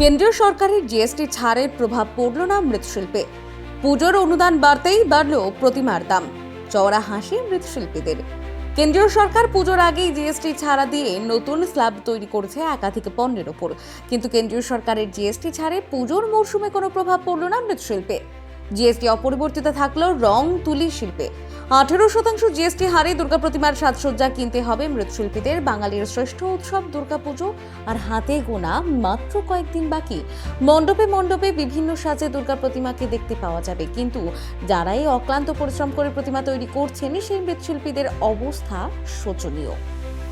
কেন্দ্রীয় সরকারের জিএসটি ছাড়ের প্রভাব পড়ল না মৃৎশিল্পে। পুজোর অনুদান বাড়তেই বাড়ল প্রতিমার দাম। চওড়া হাসি মৃৎশিল্পীদের। কেন্দ্রীয় সরকার পুজোর আগেই জিএসটি ছাড়া দিয়ে নতুন স্ল্যাব তৈরি করেছে একাধিক পণ্যের ওপর। কিন্তু কেন্দ্রীয় সরকারের জিএসটি ছাড়ে পুজোর মৌসুমে কোনো প্রভাব পড়ল না মৃৎশিল্পে। জিএসটি অপরিবর্তিত থাকলেও রং তুলি শিল্পে। আঠেরো শতাংশ জিএসটি হারে দুর্গা প্রতিমার সাজসজ্জা কিনতে হবে মৃৎশিল্পীদের। বাঙালির শ্রেষ্ঠ উৎসব দুর্গাপুজো, আর হাতে গোনা মাত্র কয়েকদিন বাকি। মণ্ডপে মণ্ডপে বিভিন্ন সাজে দুর্গা প্রতিমাকে দেখতে পাওয়া যাবে। কিন্তু যারাই অক্লান্ত পরিশ্রম করে প্রতিমা তৈরি করছেন, সেই মৃৎশিল্পীদের অবস্থা শোচনীয়।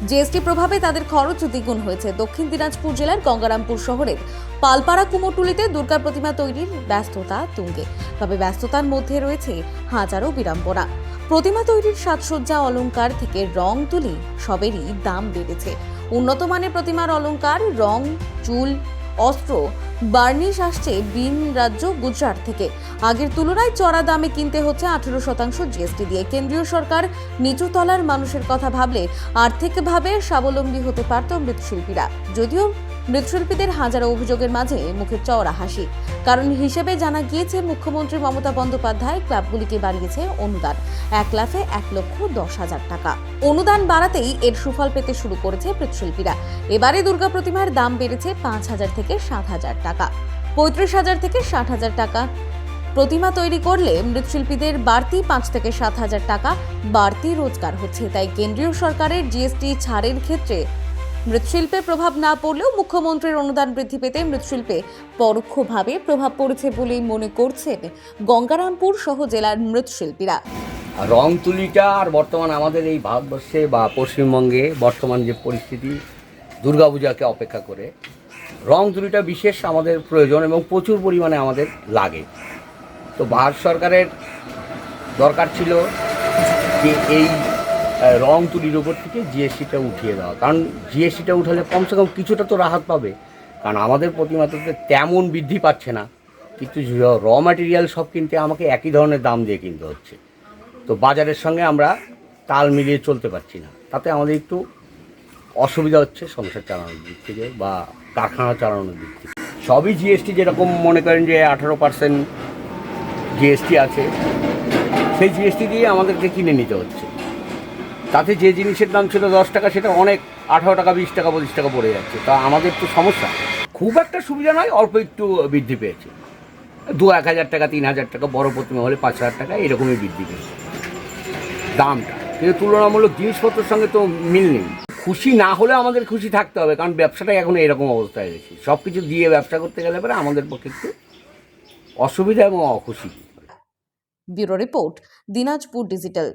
জিএসটি প্রভাবে তাদের খরচ দ্বিগুণ হয়েছে। দক্ষিণ দিনাজপুর জেলার গঙ্গারামপুর শহরের পালপাড়া কুমোরটুলিতে দুর্গা প্রতিমা তৈরির ব্যস্ততা তুঙ্গে। তবে ব্যস্ততার মধ্যে রয়েছে হাজারো বিড়ম্বনা। প্রতিমা তৈরির সাজসজ্জা অলঙ্কার থেকে রং তুলি সবেরই দাম বেড়েছে। উন্নত মানের প্রতিমার অলংকার, রং, চুল, অস্ত্র, বার্নিশ আসছে বিন রাজ্য গুজরাট থেকে। আগের তুলনায় চড়া দামে কিনতে হচ্ছে আঠেরো শতাংশ জিএসটি দিয়ে। কেন্দ্রীয় সরকার নিচু তলার মানুষের কথা ভাবলে আর্থিকভাবে স্বাবলম্বী হতে পারত মৃৎশিল্পীরা। যদিও মৃৎশিল্পীদের হাজারো অভিযোগের মাঝে মুখে চওড়া হাসি। কারণ হিসেবে জানা গিয়েছে, মুখ্যমন্ত্রী মমতা বন্দ্যোপাধ্যায় ক্লাবগুলিকে বাড়িয়েছে অনুদান। এক লাফে এক লক্ষ দশ হাজার টাকা। অনুদান বাড়াতেই এর সুফল পেতে শুরু করেছে মৃৎশিল্পীরা। এবারে দুর্গা প্রতিমার দাম বেড়েছে পাঁচ হাজার থেকে সাত হাজার টাকা। পঁয়ত্রিশ হাজার থেকে ষাট হাজার টাকা। প্রতিমা তৈরি করলে মৃৎশিল্পীদের বাড়তি পাঁচ থেকে সাত হাজার টাকা বাড়তি রোজগার হচ্ছে। তাই কেন্দ্রীয় সরকারের জিএসটি ছাড়ের ক্ষেত্রে মৃৎশিল্পে প্রভাব না পড়লেও মুখ্যমন্ত্রীর অনুদান বৃদ্ধি পেতে মৃৎশিল্পে পরোক্ষভাবে প্রভাব পড়েছে বলেই মনে করছেন গঙ্গারামপুর সহ জেলার মৃৎশিল্পীরা। রং তুলিটা আর বর্তমান আমাদের এই ভারতবর্ষে বা পশ্চিমবঙ্গে বর্তমান যে পরিস্থিতি দুর্গাপূজাকে অপেক্ষা করে রং তুলিটা বিশেষ আমাদের প্রয়োজন এবং প্রচুর পরিমাণে আমাদের লাগে। তো ভারত সরকারের দরকার ছিল যে এই রং তুলির উপর থেকে জিএসটিটা উঠিয়ে দেওয়া। কারণ জিএসটিটা উঠালে কমসে কম কিছুটা তো রাহাত পাবে। কারণ আমাদের প্রতিমাতে তেমন বৃদ্ধি পাচ্ছে না। কিন্তু র ম্যাটেরিয়াল সব কিনতে আমাকে একই ধরনের দাম দিয়ে কিনতে হচ্ছে। তো বাজারের সঙ্গে আমরা তাল মিলিয়ে চলতে পারছি না। তাতে আমাদের একটু অসুবিধা হচ্ছে সংসার চালানোর দিক থেকে বা কারখানা চালানোর দিক থেকে। সবই জিএসটি যেরকম মনে করেন যে আঠারো পার্সেন্ট জিএসটি আছে, সেই জিএসটি দিয়ে আমাদেরকে কিনে নিতে হচ্ছে। তাতে যে জিনিসের দাম ছিল দশ টাকা, সেটা অনেক আঠারো টাকা, বিশ টাকা, পঁচিশ টাকা পড়ে যাচ্ছে। তা আমাদের তো সমস্যা। খুব একটা সুবিধা নয়, অল্প একটু বৃদ্ধি পেয়েছে। দু এক হাজার টাকা, তিন হাজার টাকা, বড় প্রতিমা হলে পাঁচ হাজার টাকা, এরকমই বৃদ্ধি পেয়েছে। দামটা। কিন্তু তুলনামূলক জিনিসপত্রের সঙ্গে তো মিল নেই। খুশি না হলে আমাদের খুশি থাকতে হবে, কারণ ব্যবসাটাই এখন এরকম অবস্থায় রয়েছে। সব কিছু দিয়ে ব্যবসা করতে গেলে পরে আমাদের পক্ষে একটু অসুবিধা এবং অখুশি। Bureau report, Dinajpur digital.